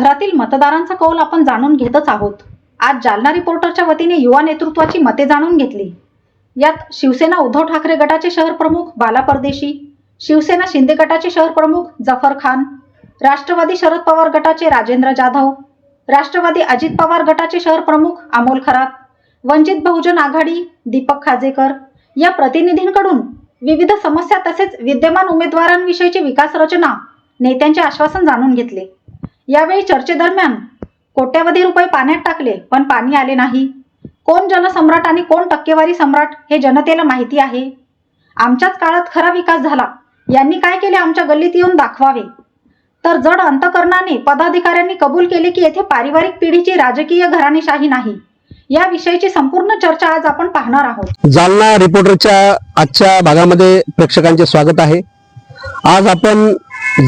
शहरातील मतदारांचा कौल आपण जाणून घेतच आहोत. आज जालना रिपोर्टरच्या वतीने युवा नेतृत्वाची मते जाणून घेतली. यात शिवसेना उद्धव ठाकरे गटाचे शहर प्रमुख बाला परदेशी शिवसेना शिंदे गटाचे शहर प्रमुख जफर खान राष्ट्रवादी शरद पवार गटाचे राजेंद्र जाधव राष्ट्रवादी अजित पवार गटाचे शहर प्रमुख अमोल खरात वंचित बहुजन आघाडी दीपक खाजेकर या प्रतिनिधींकडून विविध समस्या तसेच विद्यमान उमेदवारांविषयीची विकास रचना नेत्यांचे आश्वासन जाणून घेतले. यावेळी चर्चेदरम्यान कोट्यावधी रुपये पाण्यात टाकले पण पाणी आले नाही. कोण जनसम्राट आणि कोण टक्केवारी सम्राट हे जनतेला माहिती आहे. आमच्याच काळात खरा विकास झाला. यांनी काय केले आमच्या गल्लीत येऊन दाखवावे? तर जड अंतकरणाने पदाधिकाऱ्यांनी कबूल केले की येथे पारिवारिक पिढीची राजकीय घराणेशाही नाही. या विषयीची संपूर्ण चर्चा आज आपण पाहणार आहोत. जालना रिपोर्टरच्या आजच्या भागामध्ये प्रेक्षकांचे स्वागत आहे. आज आपण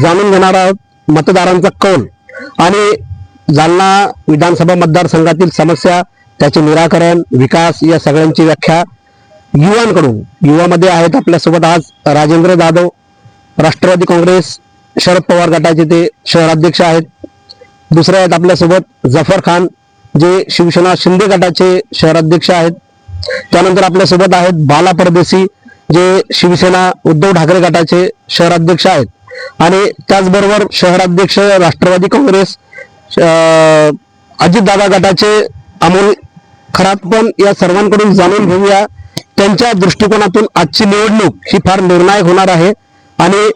जाणून घेणार आहोत मतदारांचा कौल. आणि जालना विधानसभा मतदारसंघातील समस्या त्याचे निराकरण विकास या सगळ्यांची व्याख्या युवांकडून. युवामध्ये आहेत आपल्यासोबत आज राजेंद्र जाधव राष्ट्रवादी काँग्रेस शरद पवार गटाचे ते शहराध्यक्ष आहेत. दुसरे आहेत आपल्यासोबत जफर खान जे शिवसेना शिंदे गटाचे शहराध्यक्ष आहेत. त्यानंतर आपल्यासोबत आहेत बाला परदेशी जे शिवसेना उद्धव ठाकरे गटाचे शहराध्यक्ष आहेत. आणि त्याचबरोबर शहराध्यक्ष राष्ट्रवादी काँग्रेस अजित दादा गटाचे अमोल खरात पण या सर्वांकडून जाणून घेऊया. त्यांच्या दृष्टिकोनातून आजची निवडणूक ही फार निर्णायक होणार आहे. आणि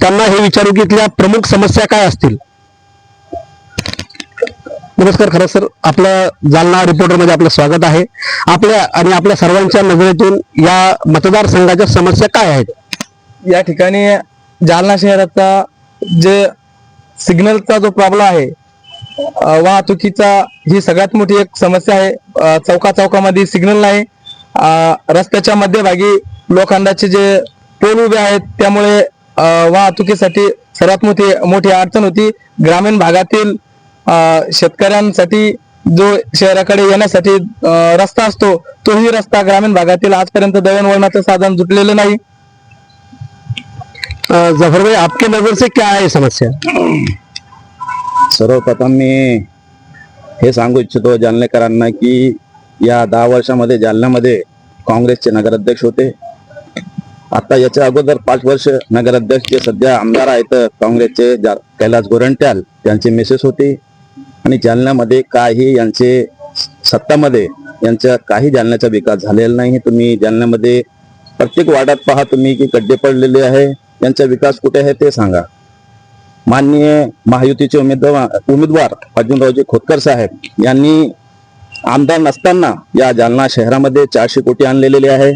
त्यांना हे विचारू की इथल्या प्रमुख समस्या काय असतील? नमस्कार खरं सर आपलं जालना रिपोर्टरमध्ये आपलं स्वागत आहे. आपल्या आणि आपल्या सर्वांच्या नजरेतून या मतदारसंघाच्या समस्या काय आहेत? या ठिकाणी जालना शहराचा जे सिग्नलचा जो प्रॉब्लेम आहे वाहतुकीचा ही सगळ्यात मोठी एक समस्या आहे. चौका चौकामध्ये सिग्नल नाही. रस्त्याच्या मध्यभागी लोखंडाचे जे पोल उभे आहेत त्यामुळे वाहतुकीसाठी सर्वात मोठी मोठी अडचण होती. ग्रामीण भागातील शेतकऱ्यांसाठी जो शहराकडे येण्यासाठी रस्ता असतो तोही रस्ता ग्रामीण भागातील आजपर्यंत दळणवळणाचं साधन जुटलेलं नाही. जफर भाई आपके नजर से क्या है समस्या? सर्वप्रथम मी हे सांगू इच्छितो जालनेकरांना की या दहा वर्षामध्ये जालन्यामध्ये काँग्रेसचे नगराध्यक्ष होते. आता याच्या अगोदर पाच वर्ष नगराध्यक्ष जे सध्या आमदार आहेत काँग्रेसचे कैलास गोरंट्याल यांची मिसेस होती. आणि जालन्यामध्ये काही यांचे सत्तामध्ये यांचा काही जालन्याचा विकास झालेला नाही. तुम्ही जालन्यामध्ये प्रत्येक वार्डात पहा तुम्ही की गड्डे पडलेले आहे. यांचा विकास कुठे आहे ते सांगा. माननीय महायुतीचे उमेदवार उमेदवार अर्जुनरावजी खोतकर साहेब यांनी आमदार नसताना या जालना शहरामध्ये चारशे कोटी आणलेले आहे.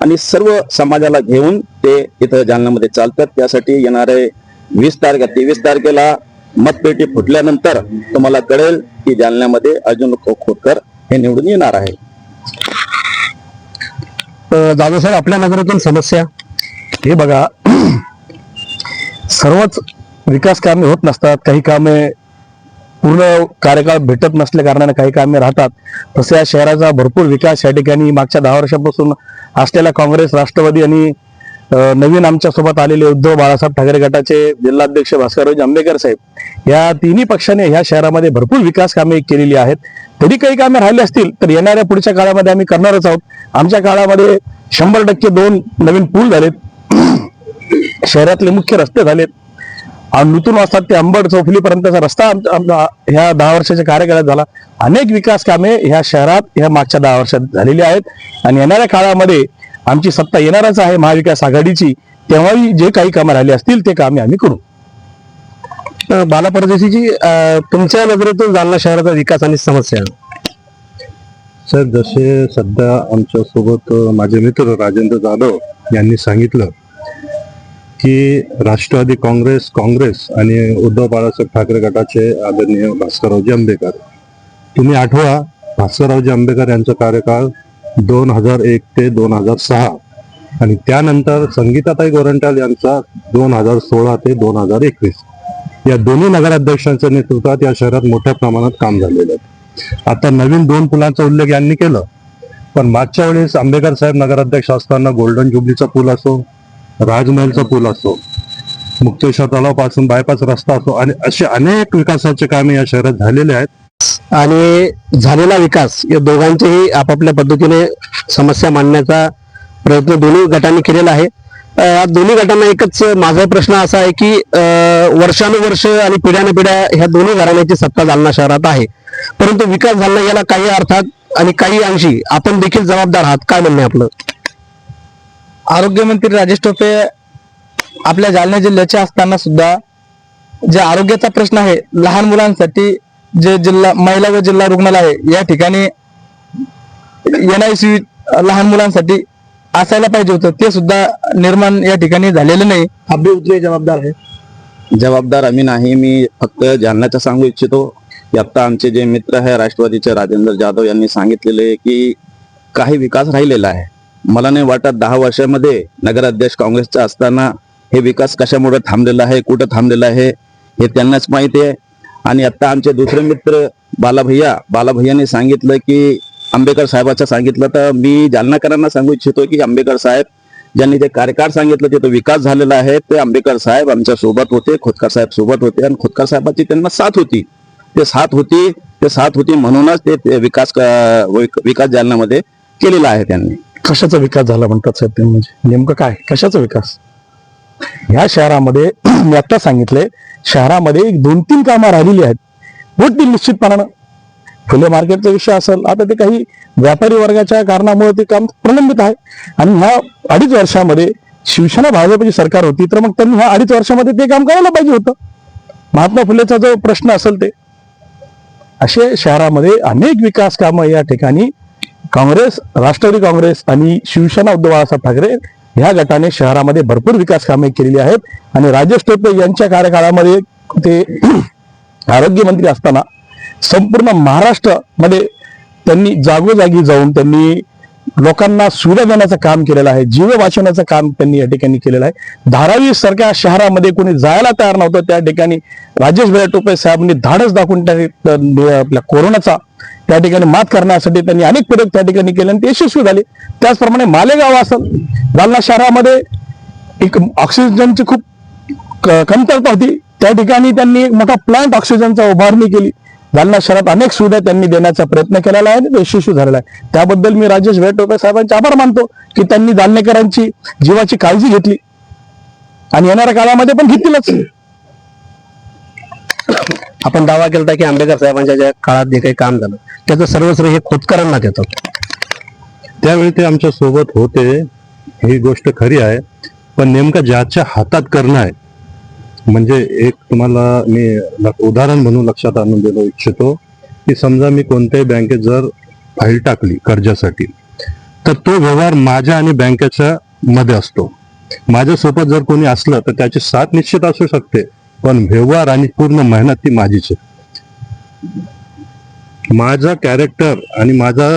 आणि सर्व समाजाला घेऊन ते इथं जालनामध्ये चालतात. त्यासाठी येणारे वीस तारखे तेवीस तारखेला मतपेटी फुटल्यानंतर तुम्हाला कळेल की जालन्यामध्ये अर्जुन खोतकर हे निवडून येणार आहे. अं, साहेब आपल्या नगरातून समस्या? हे बघा सर्वच विकास कामे होत नसतात काही कामे पूर्ण कार्यकाळ भेटत नसल्या कारणाने काही कामे राहतात. तसे या शहराचा भरपूर विकास या ठिकाणी मागच्या दहा वर्षापासून असलेल्या काँग्रेस राष्ट्रवादी आणि नवीन आमच्यासोबत आलेले उद्धव बाळासाहेब ठाकरे गटाचे जिल्हाध्यक्ष भास्करराव आंबेकर साहेब या तिन्ही पक्षाने ह्या शहरामध्ये भरपूर विकास कामे केलेली आहेत. तरी काही कामे राहिली असतील तर येणाऱ्या पुढच्या काळामध्ये आम्ही करणारच आहोत. आमच्या काळामध्ये शंभर टक्के दोन नवीन पूल झालेत. शहरातले मुख्य रस्ते झालेत. आणि नूतन वाजतात ते अंबड चौफुलीपर्यंतचा रस्ता ह्या दहा वर्षाच्या कार्यकाळात झाला. अनेक विकास कामे ह्या शहरात ह्या मागच्या दहा वर्षात झालेली आहेत. आणि येणाऱ्या काळामध्ये आमची सत्ता येणारच आहे महाविकास आघाडीची. तेव्हाही जे काही कामं राहिली असतील ते कामे आम्ही करू. बाला परदेशीची अं, तुमच्या नजरेतून जालना शहराचा विकास आणि समस्या. सर जसे सध्या आमच्यासोबत माझे मित्र राजेंद्र जाधव यांनी सांगितलं की राष्ट्रवादी काँग्रेस काँग्रेस आणि उद्धव बाळासाहेब ठाकरे गटाचे आदरणीय भास्कररावजी आंबेकर तुम्ही आठवा भास्कररावजी आंबेकर यांचा कार्यकाळ दोन हजार एक ते दोन हजार सहा. आणि त्यानंतर संगीताताई गोरंट्याल यांचा दोन हजार सोळा ते दोन हजार एकवीस. या दोन्ही नगराध्यक्षांच्या नेतृत्वात या शहरात मोठ्या प्रमाणात काम झालेलं आहे. आता नवीन दोन पुलांचा उल्लेख यांनी केलं. पण मागच्या वेळेस आंबेकर साहेब नगराध्यक्ष असताना गोल्डन जुबलीचा पूल असो राजमहलचा पूल असो मुक्तेश्वर तलावापासून बायपास रस्ता असो आणि असे अनेक विकासाचे कामे या शहरात झालेले आहेत. आणि झालेला विकास या दोघांचेही आपापल्या पद्धतीने समस्या मांडण्याचा प्रयत्न दोन्ही गटांनी केलेला आहे. दोन्ही गटांना एकच माझा प्रश्न असा आहे की वर्षानुवर्ष आणि पिढ्यानपिढ्या ह्या दोन्ही घराण्याची सत्ता जालना शहरात आहे. परंतु विकास झाला याला काही अर्थात आणि काही अंशी आपण देखील जबाबदार आहात. काय म्हणणे आपलं? आरोग्यमंत्री राजेश टोपे आपल्या जालना जिल्ह्याचे असताना सुद्धा जे आरोग्याचा प्रश्न आहे लहान मुलांसाठी जे जिल्हा महिला व जिल्हा रुग्णालय आहे या ठिकाणी एन आय सी लहान मुलांसाठी असायला पाहिजे होतं. ते सुद्धा निर्माण या ठिकाणी झालेलं नाही. आप भी जबाबदार आहे. जबाबदार आम्ही नाही. मी फक्त जालन्याचं सांगू इच्छितो. की आता आमचे जे मित्र आहे राष्ट्रवादीचे राजेंद्र जाधव यांनी सांगितलेले की काही विकास राहिलेला आहे. मला नाही वाटत दहा वर्षामध्ये नगराध्यक्ष काँग्रेसचा असताना हे विकास कशामुळे थांबलेला आहे कुठं थांबलेला आहे हे त्यांनाच माहिती आहे. आणि आता आमचे दुसरे मित्र बालाभैया बालाभैयाने सांगितलं की आंबेडकर साहेबाचं सांगितलं तर मी जालनाकरांना सांगू इच्छितो की आंबेडकर साहेब ज्यांनी ते कार्यकाळ सांगितलं तिथं विकास झालेला आहे ते आंबेडकर साहेब आमच्यासोबत होते खोतकर साहेब सोबत होते आणि खोतकर साहेबाची त्यांना साथ होती. ते साथ होती ते साथ होती म्हणूनच ते ते विकास विकास जालन्यामध्ये केलेला आहे त्यांनी. कशाचा विकास झाला म्हणतात साहेब तुम्ही? म्हणजे नेमकं काय? कशाचा विकास? ह्या शहरामध्ये मी आत्ता सांगितलंय शहरामध्ये एक दोन तीन कामं राहिलेली आहेत. होतील निश्चितपणानं. फुले मार्केटचा विषय असेल आता ते काही व्यापारी वर्गाच्या कारणामुळे ते काम प्रलंबित आहे. आणि ह्या अडीच वर्षामध्ये शिवसेना भाजपची सरकार होती तर मग त्यांनी ह्या अडीच वर्षामध्ये ते काम करायला पाहिजे होतं. महात्मा फुलेचा जो प्रश्न असेल ते. असे शहरामध्ये अनेक विकास कामं या ठिकाणी काँग्रेस राष्ट्रवादी काँग्रेस आणि शिवसेना उद्धव बाळासाहेब ठाकरे ह्या गटाने शहरामध्ये भरपूर विकास कामे केलेली आहेत. आणि राजेश टोपे यांच्या कार्यकाळामध्ये ते आरोग्यमंत्री असताना संपूर्ण महाराष्ट्रामध्ये त्यांनी जागोजागी जाऊन त्यांनी लोकांना सुविधा देण्याचं काम केलेलं आहे. जीव वाचवण्याचं काम त्यांनी या ठिकाणी केलेलं आहे. धारावी सारख्या शहरामध्ये कोणी जायला तयार नव्हतं. त्या ठिकाणी राजेश भैया टोपे साहेबांनी धाडस दाखवून त्या आपल्या कोरोनाचा त्या ठिकाणी मात करण्यासाठी त्यांनी अनेक प्रयोग त्या ठिकाणी केले आणि ते यशस्वी झाले. त्याचप्रमाणे मालेगाव असेल जालना शहरामध्ये एक ऑक्सिजनची खूप कमतरता होती. त्या ठिकाणी त्यांनी एक मोठा प्लांट ऑक्सिजनचा उभारणी केली. जालना शहरात अनेक सुविधा त्यांनी देण्याचा प्रयत्न केलेला आहे आणि तो यशस्वी झालेला आहे. त्याबद्दल मी राजेश वेटोपे साहेबांचे आभार मानतो की त्यांनी जालनेकरांची जीवाची काळजी घेतली. आणि येणाऱ्या काळामध्ये पण घेतीलच. आपण दावा केला की आंबेडकर साहेबांच्या ज्या काळात जे काही काम झालं त्याचं सर्वस्व हे खोतकरांना देतात त्यावेळी ते आमच्यासोबत होते ही गोष्ट खरी आहे पण नेमकं ज्याच्या हातात करणं आहे म्हणजे एक तुम्हाला मी उदाहरण म्हणून लक्षात आणून देऊ इच्छितो की समजा मी कोणत्याही बँकेत जर फाईल टाकली कर्जासाठी तर तो व्यवहार माझ्या आणि बँकेच्या मध्ये असतो. माझ्यासोबत जर कोणी असलं तर त्याची साथ निश्चित असू शकते. पण व्यवहार आणि पूर्ण मेहनत ती माझीच आहे. माझा कॅरेक्टर आणि माझा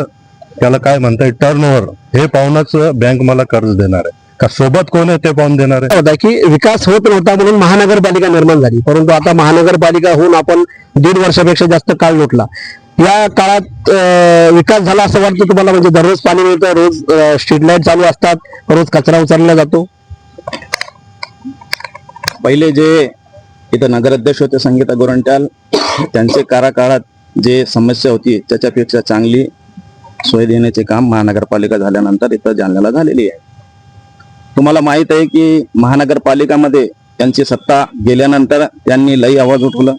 त्याला काय म्हणता येईल टर्न ओव्हर हे पाहूनच बँक मला कर्ज देणार आहे. का सोबत कोण आहे ते पाहून देणार आहे? होता की विकास होत नव्हता म्हणून महानगरपालिका निर्माण झाली. परंतु आता महानगरपालिका होऊन आपण दीड वर्षापेक्षा जास्त काळ लोटला. या काळात विकास झाला असं वाटतं तुम्हाला? म्हणजे दररोज पाणी मिळतं रोज स्ट्रीट लाइट चालू असतात रोज कचरा उचलला जातो. पहिले जे इथं नगराध्यक्ष होते संगीता गोरंट्याल. त्यांचे काराकाळात जे समस्या होती त्याच्यापेक्षा चांगली सोय देण्याचे काम महानगरपालिका झाल्यानंतर इथं जालन्याला झालेली आहे. तुम्हाला माहीत आहे की महानगरपालिकामध्ये त्यांची सत्ता गेल्यानंतर त्यांनी लई आवाज उठवलं.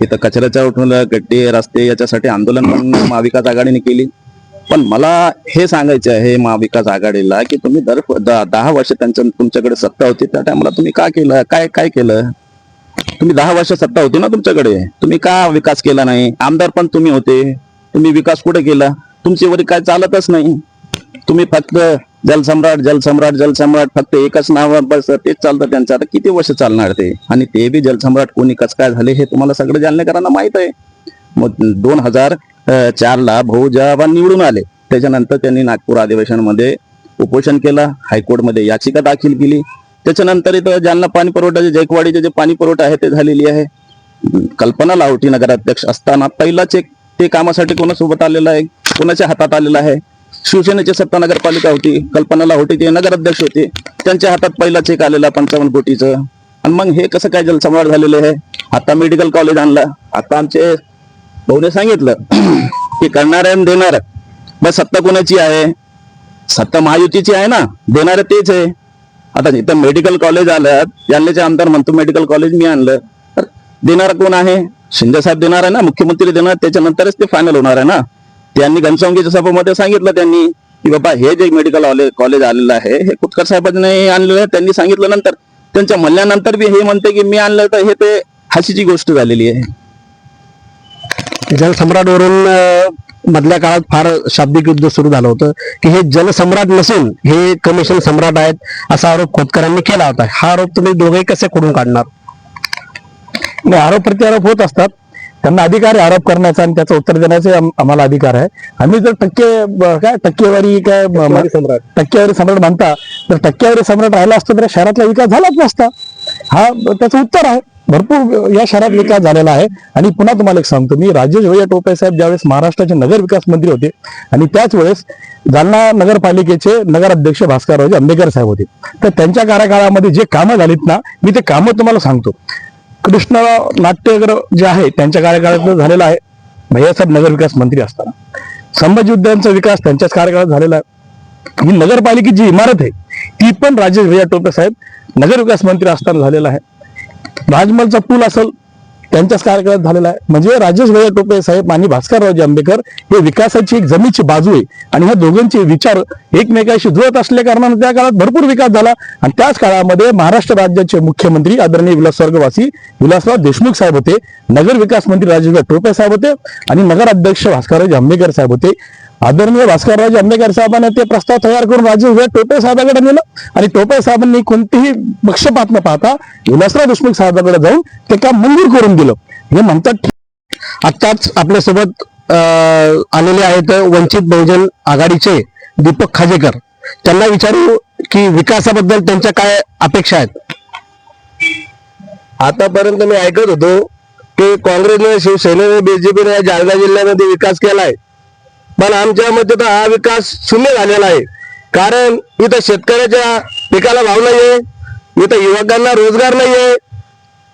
इथं कचऱ्याचा उठवलं गड्डे रस्ते याच्यासाठी आंदोलन पण महाविकास आघाडीने केली. पण मला हे सांगायचं आहे महाविकास आघाडीला की तुम्ही दर दहा वर्ष त्यांच्या तुमच्याकडे सत्ता होती त्या टायमाला तुम्ही का केलं? काय काय केलं? तुम्ही दहा वर्ष सत्ता होती ना तुमच्याकडे. तुम्ही का विकास केला नाही? आमदार पण तुम्ही होते. तुम्ही विकास कुठे केला? तुमचे वरी काय चालतच नाही. तुम्ही फक्त जलसम्राट जलसम्राट जलसम्राट फक्त एकच नाव बस तेच चालतं त्यांचं. आता किती वर्ष चालणार ते? आणि ते बी जलसम्राट कोणी कस काय झाले हे तुम्हाला सगळं जालनेकरांना माहीत आहे. मग दोन हजार चार ला भाऊ जेव्हा निवडून आले. त्याच्यानंतर त्यांनी नागपूर अधिवेशनामध्ये उपोषण केलं. हायकोर्टमध्ये याचिका दाखल केली. त्याच्यानंतर इथं जालना पाणी पुरवठ्याचे जैकवाडीचे जे पाणी पुरवठा आहे ते झालेली आहे. कल्पना लाहोटी नगराध्यक्ष असताना पहिलाच एक ते कामासाठी कोणासोबत आलेलं आहे कोणाच्या हातात आलेलं आहे? शिवसेनेची सत्ता नगरपालिका होती कल्पना लाहोटी ते नगराध्यक्ष होते त्यांच्या हातात पहिला चेक आलेला पंचावन्न कोटीचं. आणि मग हे कसं काय जलसम्राट झालेले आहे? आता मेडिकल कॉलेज आणलं. आता आमचे भाऊने सांगितलं की करणार आणि देणार. बस सत्ता कोणाची आहे? सत्ता महायुतीची आहे ना? देणारे तेच आहे. आता इथं मेडिकल कॉलेज आलं जालन्याचे आमदार म्हणतो मेडिकल कॉलेज मी आणलं. तर देणार कोण आहे? शिंदे साहेब देणार आहे ना? मुख्यमंत्री देणार त्याच्यानंतरच ते फायनल होणार आहे ना? त्यांनी घनसावंगीच्या सभामध्ये सांगितलं त्यांनी की बाबा हे जे मेडिकल कॉलेज आलेलं आहे हे कुतकर साहेबांनी आणलेलं आहे त्यांनी सांगितलं नंतर. त्यांच्या म्हणल्यानंतर बी हे म्हणते की मी आणलं तर हे ते हसीची गोष्ट झालेली आहे. जलसम्राटवरून अं, मधल्या काळात फार शाब्दिक युद्ध सुरू झालं होतं. की हे जलसम्राट नसून हे कमिशन सम्राट आहेत असा आरोप खोतकरांनी केला होता. हा आरोप तुम्ही दोघेही कसे खोडून काढणार? आरोप प्रत्यारोप होत असतात. त्यांना अधिकार आहे आरोप करण्याचा आणि त्याचं उत्तर देण्याचे आम- आम्हाला अधिकार आहे. आम्ही जर टक्के काय टक्केवारी काय सम्राट. टक्केवारी सम्राट म्हणता तर टक्केवारी सम्राट राहिला असतं तर शहरातला विकास झालाच नसता. हा त्याचं उत्तर आहे. भरपूर या शहरात विकास झालेला आहे. आणि पुन्हा तुम्हाला एक सांगतो. मी राजेश भैया टोपे साहेब ज्यावेळेस महाराष्ट्राचे नगर विकास मंत्री होते आणि त्याच वेळेस जालना नगरपालिकेचे नगराध्यक्ष भास्कररावजी आंबेडकर साहेब होते. तर त्यांच्या कार्यकाळामध्ये जे कामं झालीत ना मी ते कामं तुम्हाला सांगतो. कृष्ण नाट्यगृह जे आहे त्यांच्या कार्यकाळात झालेला आहे. भैयासाहेब नगर विकास मंत्री असताना. संभाजी उद्यानचा विकास त्यांच्याच कार्यकाळात झालेला आहे. ही नगरपालिकेची इमारत आहे. ती पण राजेश भैया टोपे साहेब नगर विकास मंत्री असताना झालेला आहे. राजमहलचा पूल असेल त्यांच्याच कार्यकाळात झालेला आहे. म्हणजे राजेश भैया टोपे साहेब आणि भास्कररावजी आंबेडकर हे विकासाची एक जमीची बाजू आहे. आणि ह्या दोघांचे विचार एकमेकांशी जुळत असल्या कारणाने त्या काळात भरपूर विकास झाला. आणि त्याच काळामध्ये महाराष्ट्र राज्याचे मुख्यमंत्री आदरणीय विलास स्वर्गवासी विलासराव देशमुख साहेब होते. नगर विकास मंत्री राजेश टोपे साहेब होते. आणि नगराध्यक्ष भास्कररावजी आंबेडकर साहेब होते. आदरणीय भास्कररावजी आंबेडकर साहेबांना ते प्रस्ताव तयार करून राजेश भैया टोपे साहेबांकडे नेलं आणि टोपे साहेबांनी कोणतीही पक्षपात न पाहता विलासराव देशमुख साहेबांकडे जाऊन ते काम मंजूर करून दिलं. हे म्हणतात आत्ताच आपल्यासोबत आलेले आहेत वंचित बहुजन आघाडीचे दीपक खाजेकर. त्यांना विचारू की विकासाबद्दल त्यांच्या काय अपेक्षा आहेत? आतापर्यंत मी ऐकत होतो की काँग्रेसने शिवसेनेने बीजेपीने जालना जिल्ह्यामध्ये विकास केलाय. पण आमच्या मते तर हा विकास शून्य झालेला आहे. कारण इथं शेतकऱ्याच्या पिकाला भाव नाहीये इथं युवकांना रोजगार नाहीये.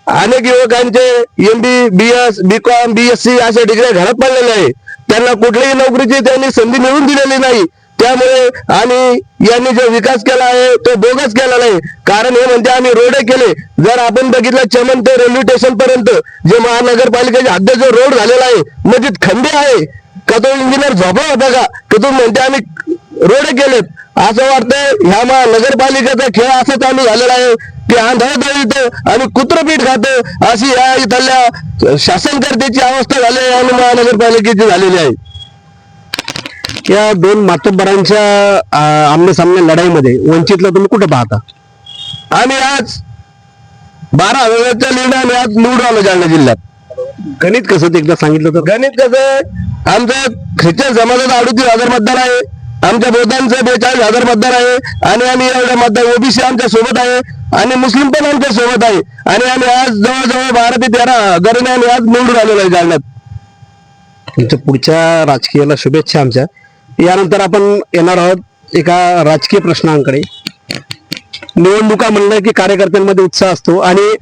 अनेक युवकांचे M B B S B com B S C अशा डिग्री घरात पडलेले आहे. त्यांना कुठलीही नोकरीची त्यांनी संधी मिळून दिलेली नाही. त्यामुळे आणि यांनी जो विकास केला आहे तो बोगस केला नाही कारण हे म्हणजे आम्ही रोडे केले. जर आपण बघितलं चमन ते रेल्वे स्टेशन पर्यंत जे महानगरपालिकेच्या हद्द जो रोड झालेला आहे म्हणजे खंडे आहे. का तो इंजिनियर झोपला होता का? की तो म्हणते आम्ही रोड केलेत असं वाटतंय ह्या महानगरपालिकेचा खेळ असा चालू झालेला आहे की आंधळ दळीत आणि कुत्रपीठ खात अशी या इथल्या शासनकर्त्याची अवस्था झाली आहे आणि महानगरपालिकेची झालेली आहे. या दोन मातोबरांच्या आमने सामने लढाईमध्ये वंचितला तुम्ही कुठं पाहता? आम्ही आज बारा हजाराच्या लीडाने आज निवडून आलो जालना जिल्ह्यात. गणित कसं ते एकदा सांगितलं तर? गणित कसं आमचं ख्रिश्चन समाजात अडतीस हजार मतदार आहे. आमच्या बौद्धांचं बेचाळीस हजार मतदार आहे. आणि आम्ही एवढ्या मतदार ओबीसी आमच्यासोबत आहे. आणि मुस्लिम पण आमच्यासोबत आहे. आणि आम्ही आज जवळजवळ बारा ते तेरा हजाराने आम्ही आज निवडून आलेलो आहे जालन्यात. तुमच्या पुढच्या राजकीयाला शुभेच्छा आमच्या. यानंतर आपण येणार आहोत एका राजकीय प्रश्नांकडे. निवडणुका म्हणलं की कार्यकर्त्यांमध्ये उत्साह असतो. आणि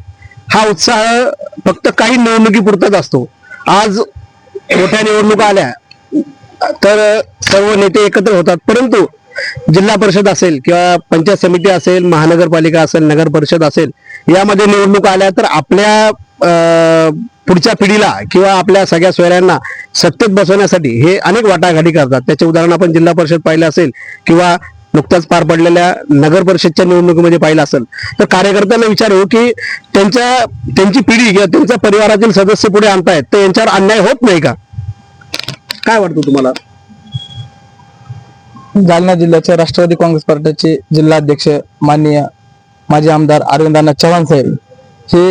हा उत्साह फक्त काही निवडणुकीपुरताच असतो. आज मोठ्या निवडणुका आल्या तर सर्व नेते एकत्र होतात. परंतु जिल्हा परिषद असेल किंवा पंचायत समिती असेल महानगरपालिका असेल नगर परिषद असेल यामध्ये निवडणुका आल्या तर आपल्या पुढच्या पिढीला किंवा आपल्या सगळ्या सोयऱ्यांना सत्तेत बसवण्यासाठी हे अनेक वाटाघाटी करतात. त्याचे उदाहरण आपण जिल्हा परिषद पाहिलं असेल किंवा नुकत्याच पार पडलेल्या नगर परिषदच्या निवडणुकीमध्ये पाहिलं असेल. तर कार्यकर्त्यांना विचारू की त्यांच्या त्यांची पिढी किंवा त्यांच्या परिवारातील सदस्य पुढे आणतायत तर यांच्यावर अन्याय होत नाही का? काय वाटतं तुम्हाला? जालना जिल्ह्याचे राष्ट्रवादी काँग्रेस पार्टीचे जिल्हाध्यक्ष माननीय माजी आमदार अरविंदाना चव्हाण साहेब हे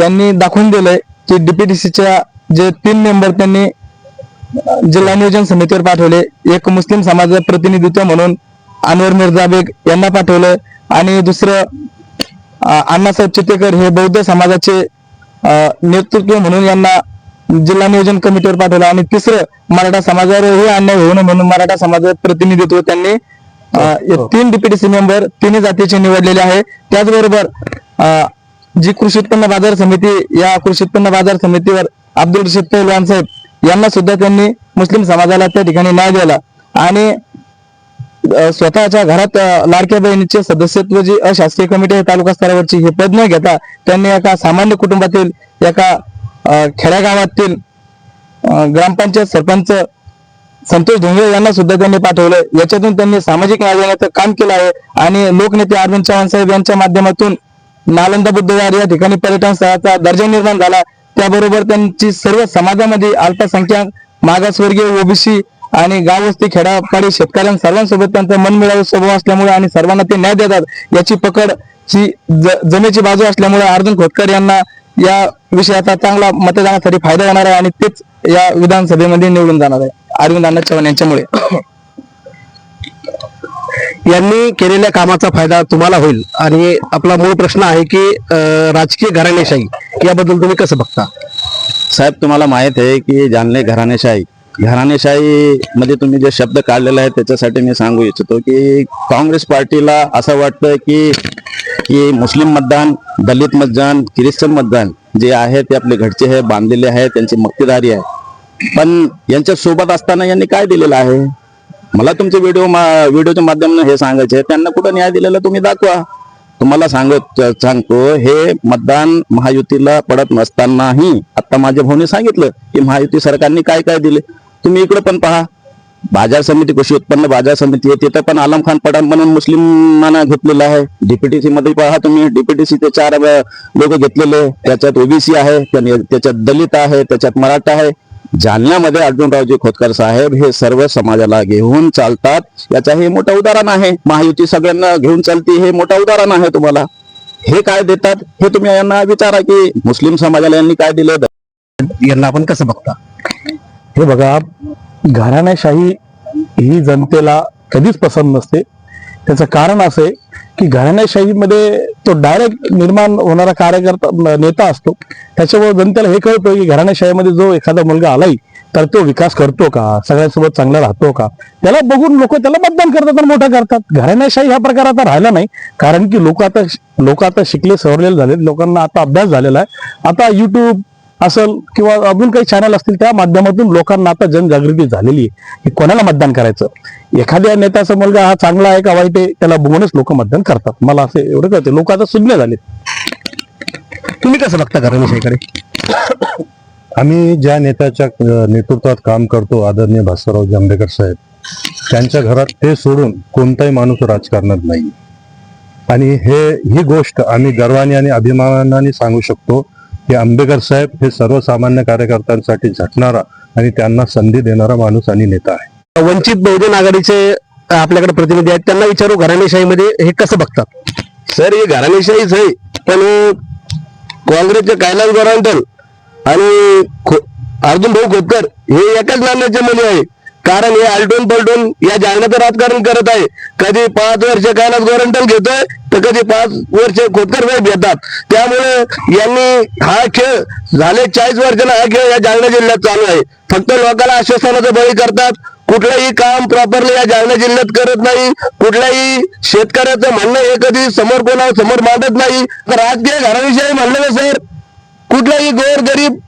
यांनी दाखवून दिलंय की डीपीटीसीच्या जे तीन मेंबर त्यांनी जिल्हा नियोजन समितीवर पाठवले. एक मुस्लिम समाजाचं प्रतिनिधित्व म्हणून अनवर मिर्झा बेग यांना पाठवलं. आणि दुसरं अण्णासाहेब चितेकर हे बौद्ध समाजाचे नेतृत्व म्हणून यांना जिल्हा नियोजन कमिटीवर पाठवलं. आणि तिसरं मराठा समाजावर हे अन्याय होऊ नये म्हणून मराठा समाजाचं प्रतिनिधित्व त्यांनी हे तीन डीपीटीसी मेंबर तिन्ही जातीचे निवडलेले आहे. त्याचबरोबर अं, जी कृषी उत्पन्न बाजार समिती या कृषी उत्पन्न बाजार समितीवर अब्दुल रशीद पहलवान साहेब यांना सुद्धा त्यांनी मुस्लिम समाजाला त्या ठिकाणी न्याय दिला. आणि स्वतःच्या घरात लाडक्या बहिणीचे सदस्यत्व जी अशासकीय कमिटी आहे तालुका स्तरावरची हे पद न घेता त्यांनी एका सामान्य कुटुंबातील एका खेड्यागावातील ग्रामपंचायत सरपंच संतोष ढोंगे यांना सुद्धा त्यांनी पाठवलं याच्यातून त्यांनी सामाजिक न्याय देण्याचं काम केलं आहे. आणि लोकनेते अरविंद चव्हाण साहेब यांच्या माध्यमातून नालंदा बुद्धवार या ठिकाणी पर्यटन स्थळाचा दर्जा निर्माण झाला. त्याबरोबर त्यांची सर्व समाजामध्ये अल्पसंख्याक मागासवर्गीय ओबीसी आणि गाववस्ती खेडापाडी शेतकऱ्यां सर्वांसोबत त्यांचा मनमिळावू स्वभाव असल्यामुळे आणि सर्वांना ते न्याय देतात याची पकड ही जमेची बाजू असल्यामुळे अर्जुन खोतकर यांना या विषयाचा चांगला मतदानासाठी फायदा होणार आहे आणि तेच या विधानसभेमध्ये निवडून जाणार आहे. अरविंद अण्णा चव्हाण यांच्यामुळे. यांनी केलेल्या कामाचा फायदा तुम्हाला होईल. आणि आपला मूळ प्रश्न आहे की राजकीय घराणेशाही याबद्दल तुम्ही कसं बघता? साहेब तुम्हाला माहीत आहे की जालने घराणेशाही. घराणेशाही मध्ये तुम्ही जे शब्द काढलेला आहे त्याच्यासाठी मी सांगू इच्छितो की काँग्रेस पार्टीला असं वाटतं की की मुस्लिम मतदान दलित मतदान ख्रिश्चन मतदान जे आहे ते आपले घरचे आहे बांधलेले आहे त्यांची मक्तेदारी आहे. पण यांच्या सोबत असताना यांनी काय दिलेलं आहे? मला तुमचे व्हिडिओ मा व्हिडिओच्या माध्यमातून हे सांगायचे आहे. त्यांना कुठं न्याय दिलेला तुम्ही दाखवा. तुम्हाला सांगत सांगतो हे मतदान महायुतीला पडत नसतानाही आता माझ्या भाऊने सांगितलं की महायुती सरकारने काय काय दिले. तुम्ही इकडे पण पहा. बाजार समिती कृषी उत्पन्न बाजार समिती आहे. तिथं पण आलम खान पठाण म्हणून मुस्लिमांना घेतलेलं आहे. डीपीटीसी मध्ये पहा तुम्ही. डीपीटीसी ते चार लोक घेतलेले. त्याच्यात ओबीसी आहे त्याच्यात दलित आहे त्याच्यात मराठा आहे. जालन्यामध्ये अर्जुनरावजी खोतकर साहेब हे सर्व समाजाला घेऊन चालतात. याचं हे मोठं उदाहरण आहे. महायुती सगळ्यांना घेऊन चालती हे मोठं उदाहरण आहे तुम्हाला. हे काय देतात? हे तुम्ही यांना विचारा की मुस्लिम समाजाला यांनी काय दिलं? यांना आपण कसं बघता? हे बघा घराण्याशाही ही जनतेला कधीच पसंत नसते. त्याचं कारण असं आहे की घराण्याशाहीमध्ये तो डायरेक्ट निर्माण होणारा कार्यकर्ता नेता असतो. त्याच्यामुळे जनतेला हे कळतं की घराण्याशाहीमध्ये जो एखादा मुलगा आलाय तर तो विकास करतो का? सगळ्यांसोबत चांगला राहतो का? त्याला बघून लोक त्याला मतदान करतात आणि मोठा करतात. घराण्याशाही हा प्रकार आता राहिला नाही. कारण की लोक आता लोक आता शिकले सवरलेले झाले लोकांना आता अभ्यास झालेला आहे. आता युट्यूब असेल किंवा अजून काही चॅनल असतील त्या माध्यमातून लोकांना आता जनजागृती झालेली आहे. की कोणाला मतदान करायचं? एखाद्या नेत्याचा मुलगा हा चांगला आहे का वाईट आहे त्याला बघूनच लोक मतदान करतात. मला असे एवढं कळते लोक आता सुज्ञ झाले तुम्ही कसं बघता घराणेशाहीकडे आम्ही ज्या नेत्याच्या नेतृत्वात काम करतो आदरणीय भास्करराव जांभेकर साहेब त्यांच्या घरात ते सोडून कोणताही माणूस राजकारणात नाही. आणि हे ही गोष्ट आम्ही गर्वाने आणि अभिमानाने सांगू शकतो की आंबेकर साहेब हे सर्वसामान्य कार्यकर्त्यांसाठी झटणारा आणि त्यांना संधी देणारा माणूस आणि नेता आहे. वंचित बहुजन आघाडीचे आपल्याकडे प्रतिनिधी आहेत त्यांना विचारू घराणेशाहीमध्ये हे कसं बघतात? सर ही घराणेशाहीच आहे पण काँग्रेसचे कैलास गोरांटल आणि अर्जुन भाऊ खोतकर हे एकाच नाण्याचे मुली आहे. कारण हे आलटून पलटून या जालन्याचं राजकारण करत आहे. कधी पाच वर्ष कैलास गोरंटल घेतोय तर कधी पाच वर्ष खोतकर साहेब घेतात. त्यामुळे यांनी हा खेळ झाले चाळीस वर्षाला हा खेळ या जालना जिल्ह्यात चालू आहे. फक्त लोकांना आश्वासनाचा बळी करतात कुठलंही काम प्रॉपरली या जालना जिल्ह्यात करत नाही. कुठल्याही शेतकऱ्याचं म्हणणं हे कधी समोर कोणा समोर मांडत नाही. तर राजकीय घराविषयी म्हणलं ना सर. कुठलाही गोर गरीब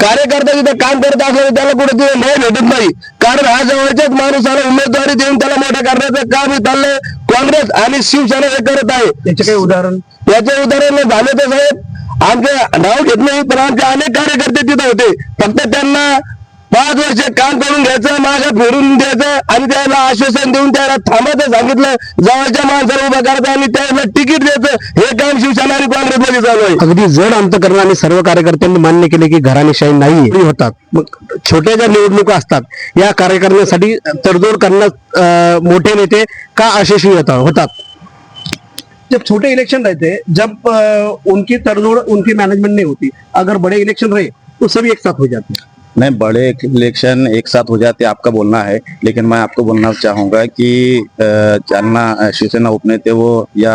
कार्यकर्ता तिथे काम करत असला तर त्याला कुठे तिथे न्याय भेटत नाही. कारण हा जवळच्याच माणूसाला उमेदवारी देऊन त्याला मोठं करण्याचं काम हे चाललंय. काँग्रेस आणि शिवसेना हे करत आहे. याचे काही उदाहरण? याचे उदाहरण झाले तर साहेब आमचे नाव घेत नाही पण आमचे अनेक कार्यकर्ते तिथे होते. फक्त त्यांना पाच वर्ष काम करून घ्यायचं मागं फिरून द्यायचं आणि त्याला आश्वासन देऊन त्याला थांबायचं सांगितलं जवळच्या माणसाला उभं करायचं आणि त्याला तिकीट द्यायचं. हे काम शिवसेना आणि काँग्रेसमध्ये चालू आहे. अगदी जड अंतकरणाने सर्व कार्यकर्त्यांनी मान्य केले की घराणेशाही नाही होतात. मग छोट्या ज्या निवडणुका असतात या कार्यकर्त्यांसाठी तडजोड करण्यात मोठे नेते का यशस्वी होता- होतात? जब छोटे इलेक्शन रहते हैं जब उनकी तरनोड़ उनकी मैनेजमेंट नहीं होती. अगर बड़े इलेक्शन रहे तो सभी एक साथ हो जाते. हैं नहीं बड़े इलेक्शन एक साथ हो जाते आपका बोलना है लेकिन मैं आपको बोलना चाहूंगा कि अ, जालना शिवसेना उपनेते वो या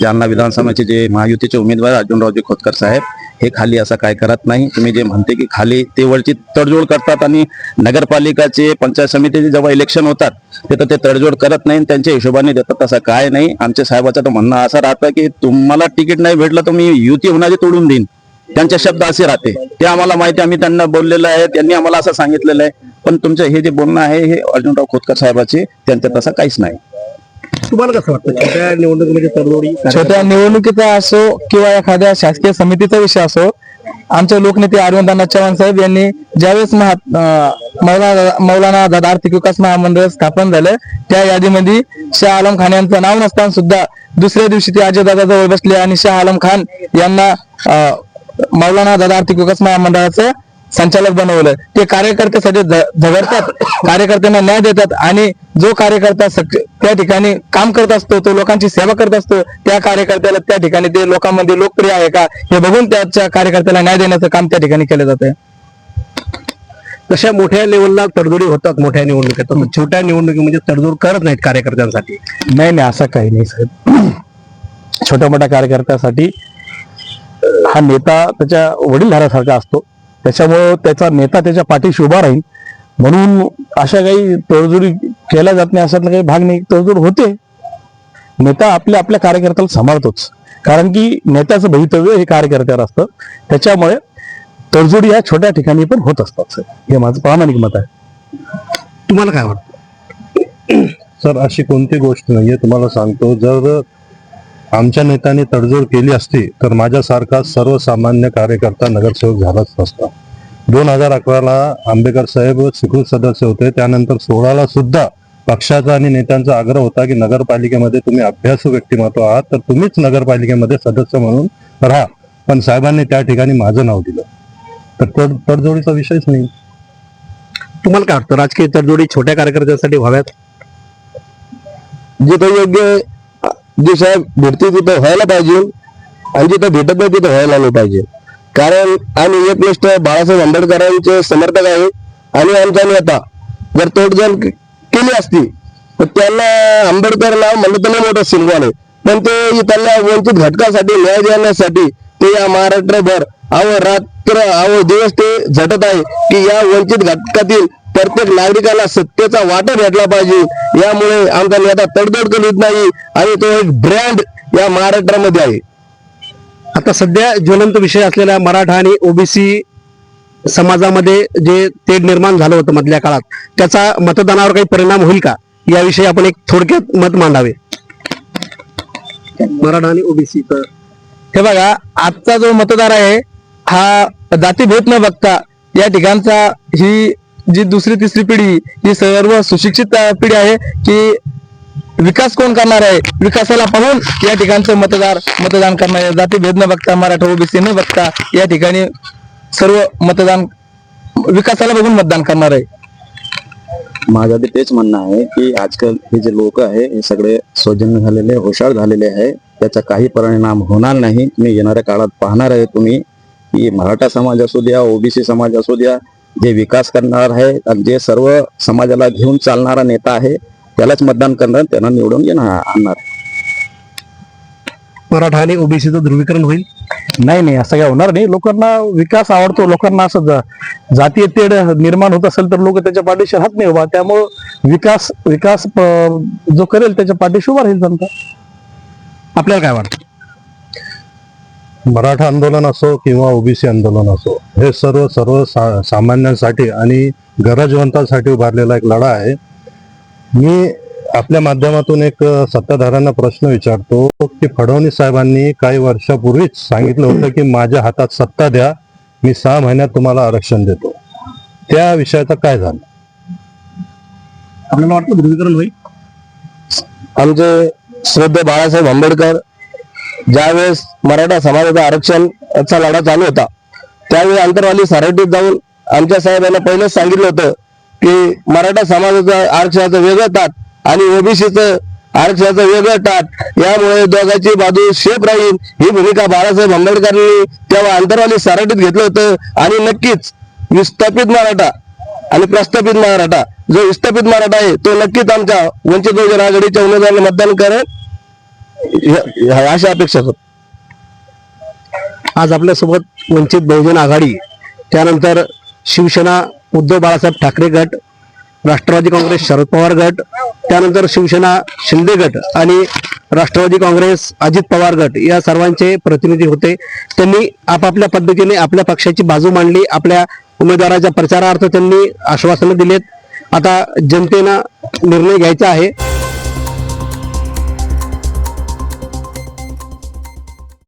जालना विधानसभेचे जे महायुतीचे उमेदवार अर्जुनरावजी खोतकर साहेब हे खाली असं काय करत नाही. तुम्ही जे म्हणते की खाली ते वरची तडजोड करतात आणि नगरपालिकाचे पंचायत समितीचे जेव्हा इलेक्शन होतात तिथं ते तडजोड करत नाही आणि त्यांच्या हिशोबाने देतात तसं काय नाही. आमच्या साहेबाचं तर म्हणणं असं राहतं की तुम्हाला तिकीट नाही भेटलं तर मी युती होण्याचे तोडून देईन. त्यांचे शब्द असे राहते. ते आम्हाला माहिती आम्ही त्यांना बोललेलं आहे त्यांनी आम्हाला असं सांगितलेलं आहे. पण तुमचं हे जे बोलणं आहे हे अर्जुनराव खोतकर साहेबाचे त्यांच्यात तसं काहीच नाही. तुम्हाला कसं वाटतं? छोट्या निवडणुकीमध्ये तडजोडी छोट्या निवडणुकीचा असो किंवा एखाद्या शासकीय समितीचा विषय असो आमचे लोकनेते अरविंदानाथ चव्हाण साहेब यांनी ज्यावेळेस मौलाना मौलाना दादा आर्थिक विकास महामंडळ स्थापन झालं त्या यादीमध्ये शाह आलम खान यांचं नाव नसताना सुद्धा दुसऱ्या दिवशी ते अजयदादा जवळ बसले आणि शाह आलम खान यांना मौलाना दादा आर्थिक विकास महामंडळाचं संचालक बनवलं. ते कार्यकर्त्यासाठी झगडतात. कार्यकर्त्यांना न्याय देतात आणि जो कार्यकर्ता त्या ठिकाणी काम करत असतो तो लोकांची सेवा करत असतो त्या कार्यकर्त्याला त्या ठिकाणी ते लोकांमध्ये लोकप्रिय आहे का हे बघून त्याच्या कार्यकर्त्याला न्याय देण्याचं काम त्या ठिकाणी केलं जातं जशा मोठ्या लेवलला तडजोडी होतात मोठ्या निवडणुकीत. छोट्या निवडणुकीमध्ये तडजोड करत नाहीत कार्यकर्त्यांसाठी. नाही नाही असं काही नाही साहेब. छोट्या मोठ्या कार्यकर्त्यासाठी हा नेता त्याच्या वडीलधाऱ्यासारखा असतो. त्याच्यामुळं त्याचा नेता त्याच्या पाठीशी उभा राहील. म्हणून अशा काही तडजोडी केल्या जात नाही अशातला काही भाग नाही. तडजोड होते. नेता आपल्या आपल्या कार्यकर्त्याला सांभाळतोच. कारण की नेत्याचं भवितव्य हे कार्यकर्त्यावर असतं. त्याच्यामुळे तडजोडी या छोट्या ठिकाणी पण होत असतात हे माझं प्रामाणिक मत आहे. तुम्हाला काय वाटतं? सर अशी कोणती गोष्ट नाहीये. तुम्हाला सांगतो जर आमच्या नेत्यांनी तडजोड केली असती तर माझ्यासारखा सर्वसामान्य कार्यकर्ता नगरसेवक झालाच नसता. दोन हजार अकराला आंबेकर साहेब स्वीकृत सदस्य होते. त्यानंतर सोळाला सुद्धा पक्षाचा आणि नेत्यांचा आग्रह होता की नगरपालिकेमध्ये तुम्ही अभ्यासू व्यक्तिमत्व आहात तर तुम्हीच नगरपालिकेमध्ये सदस्य म्हणून राहा. पण साहेबांनी त्या ठिकाणी माझं नाव दिलं. तर तड तडजोडीचा विषयच नाही. तुम्हाला काय वाटतं? राजकीय तडजोडी छोट्या कार्यकर्त्यांसाठी व्हाव्यात? जिथं योग्य जे साहेब भेटते तिथं व्हायला पाहिजे आणि जिथं भेटत नाही तिथं व्हायला नाही पाहिजे. कारण आम्ही एकनिष्ठ बाळासाहेब आंबेडकरांचे समर्थक आहे आणि आमचा नेता. जर तोडजोड केली असती तर त्यांना आंबेडकर नाव म्हणलं तर नाही मोठं सिंगवान आहे पण ते त्यांना वंचित घटकासाठी न्याय देण्यासाठी ते या महाराष्ट्रभर अहो रात्र अहो दिवस ते झटत आहे की या वंचित घटकातील प्रत्येक नागरिकाला सत्तेचा वाटा भेटला पाहिजे. यामुळे आमचा नेता तडजोड करीत नाही आणि तो एक ब्रँड या महाराष्ट्रामध्ये आहे. आता सध्या ज्वलंत विषय असलेल्या मराठा आणि ओबीसी समाजामध्ये जे तेढ निर्माण झालं होतं मधल्या काळात त्याचा मतदानावर काही परिणाम होईल का? याविषयी आपण एक थोडक्यात मत मांडावे. मराठा आणि ओबीसी हे बघा आजचा जो मतदार आहे हा जातीभेद न बघता या ठिकाणचा ही जी दुसरी तिसरी पिढी ही सर्व सुशिक्षित पिढी आहे की विकास कोण करणार आहे? विकासाला पाहून या ठिकाणचं मतदार मतदान करणार आहे जातीभेद न बघता मराठा ओबीसी न बघता या ठिकाणी सर्व मतदान विकासाला बघून मतदान करणार आहे. माझं ते तेच म्हणणं आहे की आजकाल हे जे लोक आहे हे सगळे सौजन्य झालेले हुशार झालेले आहे. त्याचा काही परिणाम होणार नाही. मी येणाऱ्या काळात पाहणार आहे तुम्ही की मराठा समाज असू द्या ओबीसी समाज असू द्या जे विकास करणार आहे आणि जे सर्व समाजाला घेऊन चालणारा नेता आहे त्यालाच मतदान करणार त्यांना निवडून येणार आणणार. मराठा आणि ओबीसीचं ध्रुवीकरण होईल? नाही नाही असं काय होणार नाही. लोकांना विकास आवडतो लोकांना असं जातीय तेढ निर्माण होत असेल तर लोक त्याच्या पाठीशी राहत नाही उभा. त्यामुळं विकास विकास जो करेल त्याच्या पाठीशी उभा राहील जनता. आपल्याला काय वाटतं? मराठा आंदोलन असो किंवा ओबीसी आंदोलन असो हे सर्व सर्व सा, सामान्यांसाठी आणि गरजवंतांसाठी उभारलेला एक लढा आहे. मी आपल्या माध्यमातून एक सत्ताधाऱ्यांना प्रश्न विचारतो की फडणवीस साहेबांनी काही वर्षापूर्वीच सांगितलं होतं की माझ्या हातात सत्ता द्या मी सहा महिन्यात तुम्हाला आरक्षण देतो. त्या विषयाचं काय झालं? आपल्याला वाटतं ध्रुवीकरण होईल? आमचे श्रद्धे बाळासाहेब आंबेडकर ज्यावेळेस मराठा समाजाचा आरक्षणचा लढा चालू होता त्यावेळी अंतरवाली सारटीत जाऊन आमच्या साहेबांना पहिलेच सांगितलं होतं की मराठा समाजाचं आरक्षणाचं वेगळं ताट आणि ओबीसीचं आरक्षणाचं वेगळं ताट यामुळे दोघांची बाजू शेप राहील. ही भूमिका बाळासाहेब आंबेडकरांनी तेव्हा अंतरवाली सारटीत घेतलं होतं आणि नक्कीच विस्थापित मराठा आणि प्रस्थापित मराठा जो विस्थापित मराठा आहे तो नक्कीच आमच्या वंचित बहुजन आघाडीच्या उमेदवाराला मतदान करेल. अशा अपेक्षा होत आज आपल्यासोबत वंचित बहुजन आघाडी त्यानंतर शिवसेना उद्धव बाळासाहेब ठाकरे गट राष्ट्रवादी काँग्रेस शरद पवार गट त्यानंतर शिवसेना शिंदे गट आणि राष्ट्रवादी काँग्रेस अजित पवार गट या सर्वांचे प्रतिनिधी होते. त्यांनी आपापल्या पद्धतीने आपल्या पक्षाची बाजू मांडली. आपल्या उमेदवाराच्या प्रचारार्थ त्यांनी आश्वासनं दिलेत. आता जनतेनं निर्णय घ्यायचा आहे.